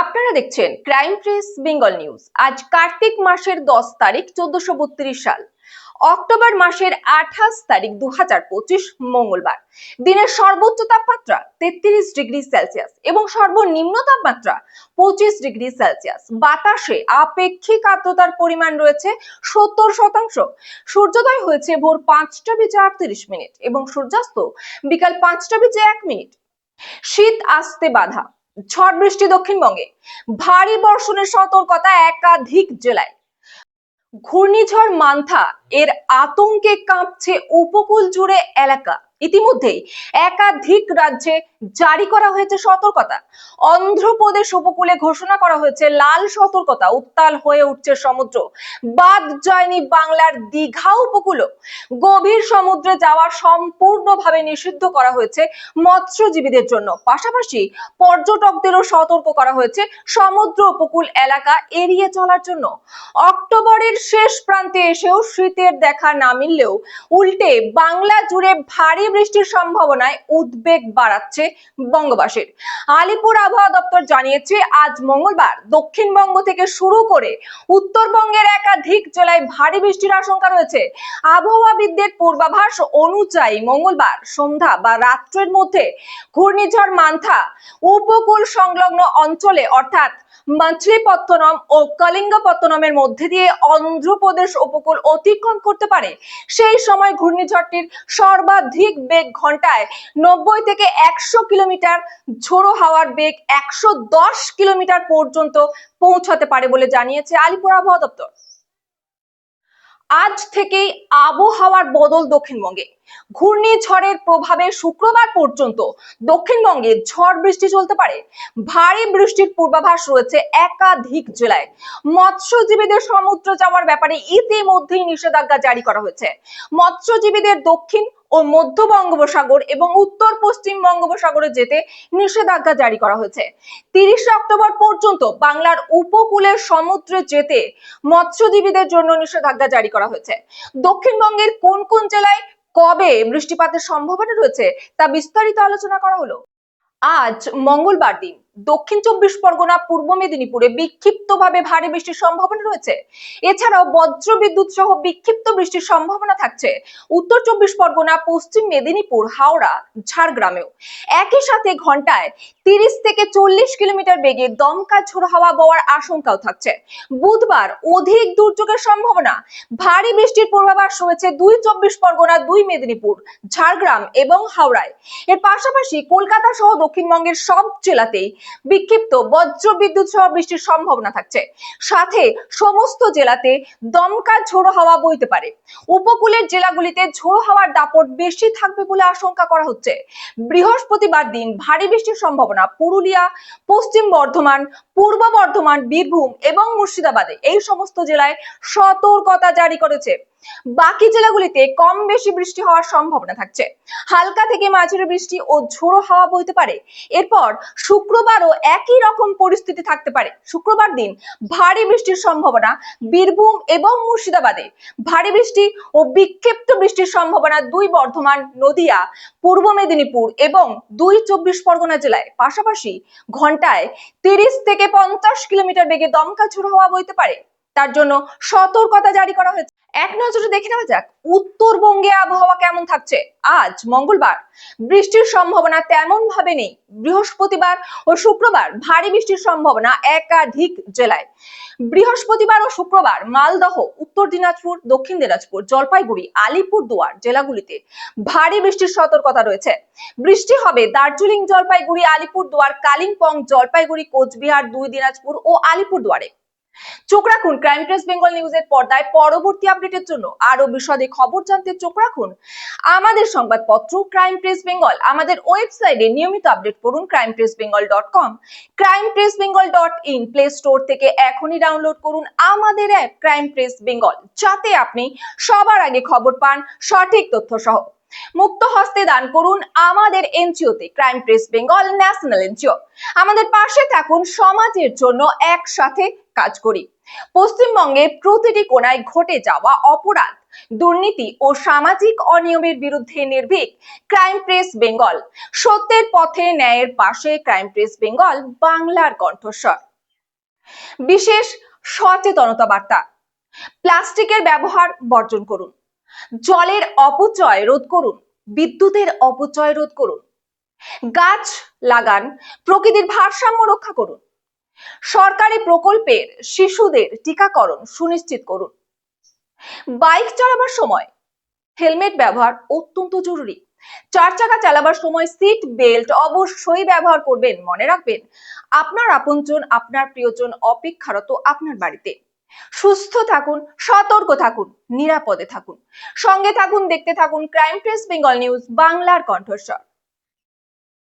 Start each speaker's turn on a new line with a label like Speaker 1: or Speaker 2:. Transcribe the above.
Speaker 1: আপনারা দেখছেন crime press Bengal news আজ কার্তিক মাসের দশ তারিখ, চোদ্দশো বত্রিশ সাল। অক্টোবর মাসের আঠাশ তারিখ দু হাজার পঁচিশ মঙ্গলবার। দিনের সর্বোচ্চ তাপমাত্রা তেত্রিশ ডিগ্রি সেলসিয়াস এবং সর্বনিম্ন তাপমাত্রা পঁচিশ ডিগ্রি সেলসিয়াস। বাতাসে আপেক্ষিক আর্দ্রতার পরিমাণ রয়েছে সত্তর শতাংশ। সূর্যোদয় হয়েছে ভোর পাঁচটা বেজে আটত্রিশ মিনিট এবং সূর্যাস্ত বিকাল পাঁচটা বেজে এক মিনিট। শীত আসতে বাধা। ঝড় বৃষ্টি দক্ষিণবঙ্গে। ভারী বর্ষণের সতর্কতা একাধিক জেলায়। ঘূর্ণিঝড় মান্থা এর আতঙ্কে কাঁপছে উপকূল জুড়ে এলাকা। ইতিমধ্যেই একাধিক রাজ্যে জারি করা হয়েছে সতর্কতা। অন্ধ্রপ্রদেশ উপকূলে ঘোষণা করা হয়েছে, লাল সতর্কতা উত্তাল হয়ে উঠছে সমুদ্র। বাদ যায়নি বাংলার দীঘা উপকূলও। গভীর সমুদ্রে যাওয়া সম্পূর্ণভাবে নিষিদ্ধ করা হয়েছে মৎস্যজীবীদের জন্য। পাশাপাশি পর্যটকদেরও সতর্ক করা হয়েছে সমুদ্র উপকূল এলাকা এড়িয়ে চলার জন্য। অক্টোবরের শেষ প্রান্তে এসেও শীতের দেখা না মিললেও উল্টে বাংলা জুড়ে ভারী বৃষ্টির সম্ভাবনায় উদ্বেগ বাড়াচ্ছে বঙ্গবাসীর। আলিপুর আবহাওয়া দপ্তর জানিয়েছে, আজ মঙ্গলবার দক্ষিণবঙ্গ থেকে শুরু করে উত্তরবঙ্গের একাধিক জেলায় ভারী বৃষ্টির আশঙ্কা রয়েছে। আবহাওয়াবিদদের পূর্বাভাস অনুযায়ী মঙ্গলবার সন্ধ্যা বা রাত্রের মধ্যে ঘূর্ণিঝড় মান্থা উপকূল সংলগ্ন অঞ্চলে অর্থাৎ মাছলিপত্তনম ও কলিঙ্গপত্তনমের মধ্যে দিয়ে অন্ধ্রপ্রদেশ উপকূল অতিক্রম করতে পারে। সেই সময় ঘূর্ণিঝড়টির সর্বাধিক বেগ ঘন্টায় নব্বই থেকে একশো কিলোমিটার ঝোড়ো হাওয়ার বেগ একশো দশ কিলোমিটার পর্যন্ত পৌঁছাতে পারে বলে জানিয়েছে আলিপুর আবহাওয়া দপ্তর। আজ থেকেই আবহাওয়ার বদল দক্ষিণবঙ্গে। ঘূর্ণিঝড়ের প্রভাবে শুক্রবার পর্যন্ত দক্ষিণবঙ্গে ঝড় বৃষ্টি চলতে পারে। ভারী বৃষ্টির পূর্বাভাস রয়েছে একাধিক জেলায়। মৎস্যজীবীদের সমুদ্র যাওয়ার ব্যাপারে ইতিমধ্যেই নিষেধাজ্ঞা জারি করা হয়েছে। মৎস্যজীবীদের দক্ষিণ ও মধ্য বঙ্গোপসাগর এবং উত্তর পশ্চিম বঙ্গোপসাগরে যেতে নিষেধাজ্ঞা জারি করা হয়েছে। তিরিশে অক্টোবর পর্যন্ত বাংলার উপকূলের সমুদ্রে যেতে মৎস্যজীবীদের জন্য নিষেধাজ্ঞা জারি করা হয়েছে। দক্ষিণবঙ্গের কোন কোন জেলায় কবে বৃষ্টিপাতের সম্ভাবনা রয়েছে তা বিস্তারিত আলোচনা করা হলো। আজ মঙ্গলবার দিন। দক্ষিণ চব্বিশ পরগনা, পূর্ব মেদিনীপুরে বিক্ষিপ্তভাবে ভারী বৃষ্টির সম্ভাবনা রয়েছে। এছাড়াও বজ্র বিদ্যুৎ সহ বিক্ষিপ্ত বৃষ্টির সম্ভাবনা থাকছে উত্তর চব্বিশ পরগনা, পশ্চিম মেদিনীপুর, হাওড়া, ঝাড়গ্রামেও। একই সাথে ঘন্টায় তিরিশ থেকে চল্লিশ কিলোমিটার বেগে দমকা ঝোড়ো হাওয়া বওয়ার আশঙ্কাও থাকছে। বুধবার অধিক দুর্যোগের সম্ভাবনা। ভারী বৃষ্টির পূর্বাভাস রয়েছে দুই চব্বিশ পরগনা, দুই মেদিনীপুর, ঝাড়গ্রাম এবং হাওড়ায়। এর পাশাপাশি কলকাতা সহ দক্ষিণবঙ্গের সব জেলাতেই বিক্ষিপ্ত বজ্র বিদ্যুৎ সহ বৃষ্টির সম্ভাবনা থাকছে। সাথে সমস্ত জেলাতে দমকা ঝোড়ো হাওয়া বইতে পারে। উপকূলের জেলাগুলিতে ঝোড়ো হাওয়ার দাপট বেশি থাকবে বলে আশঙ্কা করা হচ্ছে। বৃহস্পতিবার দিন ভারী বৃষ্টির সম্ভাবনা পুরুলিয়া, পশ্চিম বর্ধমান, পূর্ব বর্ধমান, বীরভূম এবং মুর্শিদাবাদে। এই সমস্ত জেলায় সতর্কতা জারি করেছে। বাকি জেলাগুলিতে কম বেশি বৃষ্টি হওয়ার সম্ভাবনা থাকছে। হালকা থেকে মাঝারি বৃষ্টি ও ঝোড়ো হাওয়া বইতে পারে। এরপর শুক্রবারও একই রকম পরিস্থিতি থাকতে পারে। শুক্রবার দিন ভারী বৃষ্টির সম্ভাবনা বীরভূম এবং মুর্শিদাবাদে। ভারী বৃষ্টি ও বিক্ষিপ্ত বৃষ্টির সম্ভাবনা দুই বর্ধমান, নদিয়া, পূর্ব মেদিনীপুর এবং দুই চব্বিশ পরগনা জেলায়। পাশাপাশি ঘন্টায় তিরিশ থেকে পঞ্চাশ কিলোমিটার বেগে দমকা ঝোড়ো হওয়া বইতে পারে। তার জন্য সতর্কতা জারি করা হয়েছে। এক নজরে দেখে নেওয়া যাক, উত্তরবঙ্গে আবহাওয়া কেমন থাকছে? আজ মঙ্গলবার। বৃষ্টির সম্ভাবনা তেমন ভাবে নেই। বৃহস্পতিবার ও শুক্রবার ভারী বৃষ্টির সম্ভাবনা একাধিক জেলায়। বৃহস্পতিবার ও শুক্রবার মালদহ, উত্তর দিনাজপুর, দক্ষিণ দিনাজপুর, জলপাইগুড়ি, আলিপুর দুয়ার জেলাগুলিতে ভারী বৃষ্টির সতর্কতা রয়েছে। বৃষ্টি হবে দার্জিলিং, জলপাইগুড়ি, আলিপুর দুয়ার, কালিম্পং, জলপাইগুড়ি, কোচবিহার, দুই দিনাজপুর ও আলিপুর দুয়ারে। চোখ রাখুন। ক্রাইম প্রেস বেঙ্গল নিউজের পর্দায় পরবর্তী আপডেটের জন্য আরও বিশদে খবর জানতে চোখ রাখুন। আমাদের সংবাদপত্র ক্রাইম প্রেস বেঙ্গল আমাদের ওয়েবসাইটে নিয়মিত আপডেট করুন crime press Bengal dot com crime press Bengal dot in play store থেকে এখনই ডাউনলোড করুন আমাদের অ্যাপ ক্রাইম প্রেস বেঙ্গল যাতে আপনি সবার আগে খবর পান, সঠিক তথ্য সহ। মুক্ত হস্তে দান করুন আমাদের এনজিওতে crime press Bengal national NGO আমাদের পাশে থাকুন সমাজের জন্য একসাথে কাজ করি। পশ্চিমবঙ্গে প্রতিটি কোনায় ঘটে যাওয়া অপরাধ, দুর্নীতি ও সামাজিক অনিয়মের বিরুদ্ধে নির্ভীক ক্রাইম প্রেস বেঙ্গল। সত্যের পথে ন্যায়ের পাশে ক্রাইম প্রেস বেঙ্গল, বাংলার কণ্ঠস্বর। বিশেষ সচেতনতা বার্তা। প্লাস্টিকের ব্যবহার বর্জন করুন। জলের অপচয় রোধ করুন। বিদ্যুতের অপচয় রোধ করুন। গাছ লাগান। প্রকৃতির ভারসাম্য রক্ষা করুন। সরকারি প্রকল্পের শিশুদের টিকাকরণ সুনিশ্চিত করুন। বাইক চালাবার সময় হেলমেট ব্যবহার অত্যন্ত জরুরি। চার চাকা চালাবার সময় সিট বেল্ট অবশ্যই ব্যবহার করবেন, মনে রাখবেন। আপনার আপনজন, আপনার প্রিয়জন অপেক্ষারত আপনার বাড়িতে। সুস্থ থাকুন, সতর্ক থাকুন, নিরাপদে থাকুন। সঙ্গে থাকুন, দেখতে থাকুন ক্রাইম প্রেস বেঙ্গল নিউজ বাংলার কণ্ঠস্বর।